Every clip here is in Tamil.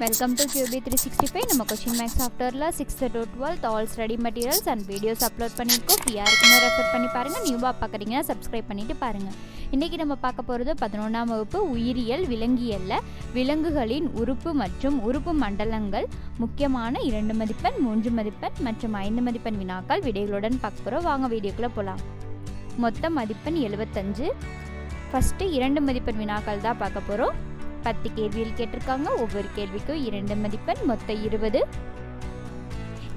Welcome to Q B three sixty five நம்ம கொஷின் மேக்ஸ் சாஃப்ட்வேரில் sixth to twelfth all study materials and videos upload பண்ணியிருக்கோம். ஃப்ரீயாக இருக்குன்னு ரெஃபர் பண்ணி பாருங்கள் நியூவாக பார்க்குறீங்கன்னா சப்ஸ்கிரைப் பண்ணிவிட்டு பாருங்கள் இன்றைக்கி நம்ம பார்க்க போகிறது பதினொன்றாம் வகுப்பு உயிரியல் விலங்கியலில். விலங்குகளின் உறுப்பு மற்றும் உறுப்பு மண்டலங்கள் முக்கியமான இரண்டு மதிப்பெண் மூன்று மதிப்பெண் மற்றும் ஐந்து மதிப்பெண் வினாக்கள் விடைகளுடன் பார்க்க போகிறோம் வாங்க வீடியோக்குள்ளே போகலாம் மொத்த மதிப்பெண் எழுபத்தஞ்சு ஃபஸ்ட்டு இரண்டு மதிப்பெண் வினாக்கள் தான் பார்க்க போகிறோம் பத்து கேள்வியில் கேட்டிருக்காங்க. ஒவ்வொரு கேள்விக்கும் இரண்டு மதிப்பெண் மொத்தம் இருபது.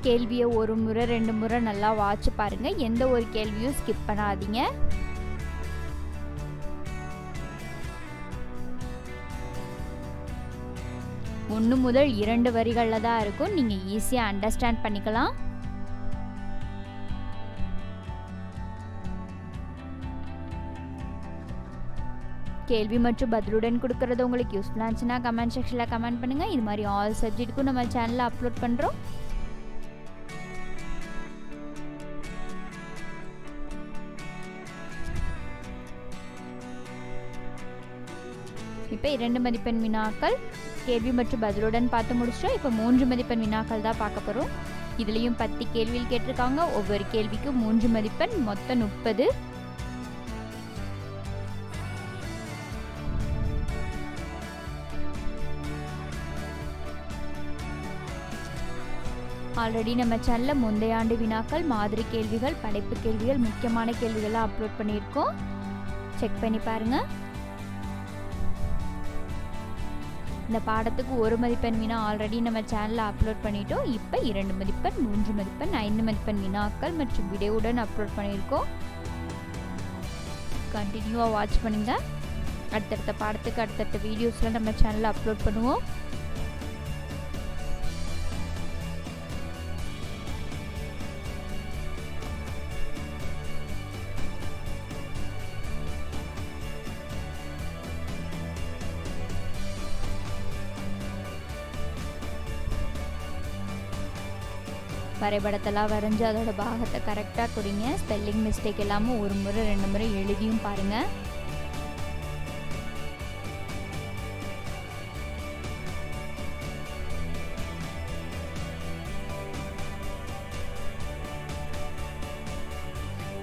கேள்வியை ஒரு முறை ரெண்டு முறை நல்லா வாட்ச் பாருங்க. எந்த ஒரு கேள்வியும் ஸ்கிப் பண்ணாதீங்க. ஒன்று முதல் இரண்டு வரிகளில் தான் இருக்கும். நீங்கள் ஈஸியாக அண்டர்ஸ்டாண்ட் பண்ணிக்கலாம். கேள்வி மற்றும் பதிலுடன் கொடுக்கறது உங்களுக்கு யூஸ்ஃபுல்லாக இருந்துச்சுன்னா கமெண்ட் செக்ஷனில் கமெண்ட் பண்ணுங்கள் இது மாதிரி ஆல் சப்ஜெக்ட்டுக்கும் நம்ம சேனலில் அப்லோட் பண்ணுறோம் இப்போ இரண்டு மதிப்பெண் வினாக்கள் கேள்வி மற்றும் பதிலுடன் பார்த்து முடிச்சிட்டோம். இப்போ மூன்று மதிப்பெண் வினாக்கள் தான் பார்க்க போகிறோம் இதுலேயும் பத்து கேள்வியில் கேட்டிருக்காங்க. ஒவ்வொரு கேள்விக்கும் மூன்று மதிப்பெண் மொத்தம் முப்பது. ஆல்ரெடி நம்ம சேனலில் முந்தைய ஆண்டு வினாக்கள் மாதிரி கேள்விகள் படைப்பு கேள்விகள் முக்கியமான கேள்விகள்லாம் அப்லோட் பண்ணியிருக்கோம். செக் பண்ணி பாருங்கள் இந்த பாடத்துக்கு ஒரு மதிப்பெண் வினா ஆல்ரெடி நம்ம சேனலில் அப்லோட் பண்ணிட்டோம். இப்போ இரண்டு மதிப்பெண் மூன்று மதிப்பெண் ஐந்து மதிப்பெண் வினாக்கள் மற்றும் விடையுடன் அப்லோட் பண்ணியிருக்கோம். கண்டினியூவாக வாட்ச் பண்ணுங்கள் அடுத்தடுத்த பாடத்துக்கு அடுத்தடுத்த வீடியோஸ்லாம் நம்ம சேனலில் அப்லோட் பண்ணுவோம். வரைபடத்தெல்லாம் வரைஞ்சி அதோட பாகத்தை கரெக்டாக கொடுங்க. ஸ்பெல்லிங் மிஸ்டேக் இல்லாமல் ஒரு முறை ரெண்டு முறை எழுதியும் பாருங்கள்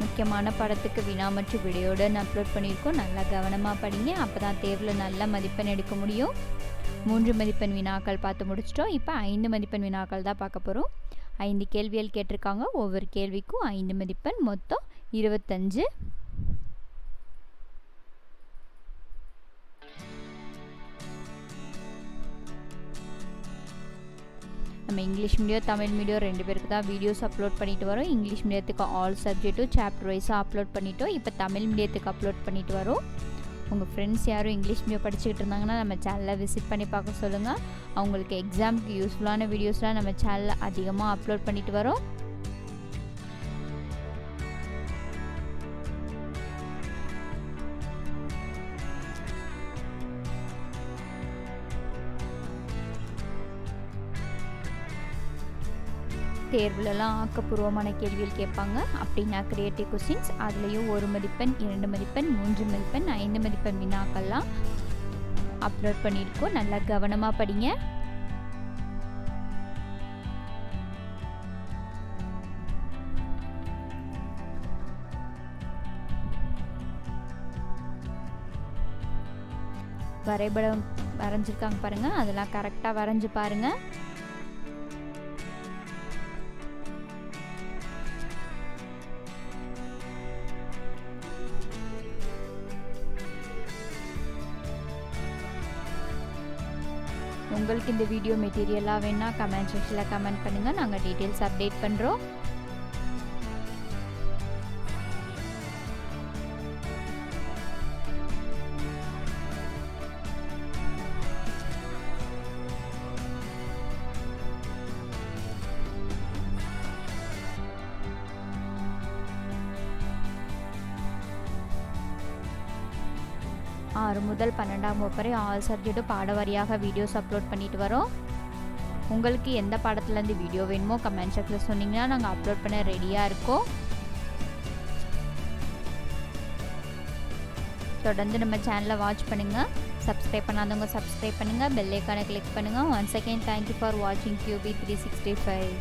முக்கியமான படத்துக்கு வினா மற்றும் வீடியோடன் அப்லோட் பண்ணியிருக்கோம். நல்லா கவனமாக படிங்க. அப்போ தான் தேர்வில் நல்ல மதிப்பெண் எடுக்க முடியும். மூன்று மதிப்பெண் வினாக்கள் பார்த்து முடிச்சிட்டோம். இப்போ ஐந்து மதிப்பெண் வினாக்கள் தான் பார்க்க போகிறோம் ஐந்து கேள்விகள் கேட்டிருக்காங்க. ஒவ்வொரு கேள்விக்கும் ஐந்து மதிப்பெண். மொத்தம் இருபத்தஞ்சு. நம்ம இங்கிலீஷ் மீடியம் தமிழ் மீடியம் ரெண்டு பேருக்கு தான் வீடியோஸ் அப்லோட் பண்ணிட்டு வரோம். இங்கிலீஷ் மீடியத்துக்கு ஆல் சப்ஜெக்ட்டும் சாப்டர் வைஸாக அப்லோட் பண்ணிட்டோம். இப்போ தமிழ் மீடியத்துக்கு அப்லோட் பண்ணிட்டு வரோம். உங்கள் ஃப்ரெண்ட்ஸ் யாரும் இங்கிலீஷ் மீடியம் படிச்சுக்கிட்டு இருந்தாங்கன்னா நம்ம சேனலை விசிட் பண்ணி பார்க்க சொல்லுங்கள் அவங்களுக்கு எக்ஸாமுக்கு யூஸ்ஃபுல்லான வீடியோஸ்லாம் நம்ம சேனலில் அதிகமாக அப்லோட் பண்ணிட்டு வரோம். தேர்வுலலாம் ஆக்கப்பூர்வமான கேள்விகள் கேட்பாங்க. அப்படின்னா கிரியேட்டிவ் கொஸ்டின்ஸ் அதுலேயும் ஒரு மதிப்பெண் இரண்டு மதிப்பெண் மூன்று மதிப்பெண் ஐந்து மதிப்பெண் வினாக்கள்லாம் அப்லோட் பண்ணியிருக்கோம். நல்லா கவனமாக படிங்க. வரைபடம் வரைஞ்சிருக்காங்க பாருங்கள் அதெல்லாம் கரெக்டாக வரைஞ்சி பாருங்கள் உங்களுக்கு இந்த வீடியோ மெட்டீரியலாக வேணால் கமெண்ட் செக்ஷனில் கமெண்ட் பண்ணுங்கள் நாங்கள் டீட்டெயில்ஸ் அப்டேட் பண்ணுறோம் ஆறு முதல் பன்னெண்டாம் வகுப்பு வரை ஆல் சப்ஜெக்ட்டும் பாடவாரியாக வீடியோஸ் அப்லோட் பண்ணிட்டு வரோம். உங்களுக்கு எந்த பாடத்துலேருந்து வீடியோ வேணுமோ கமெண்ட் செக்ஷனில் சொன்னீங்கன்னா நாங்கள் அப்லோட் பண்ண ரெடியாக இருக்கோம். தொடர்ந்து நம்ம சேனலை வாட்ச் பண்ணுங்கள் சப்ஸ்கிரைப் பண்ணாதவங்க சப்ஸ்கிரைப் பண்ணுங்கள் பெல் கிளிக் பண்ணுங்கள் one second thank you for வாட்சிங் Q B three sixty five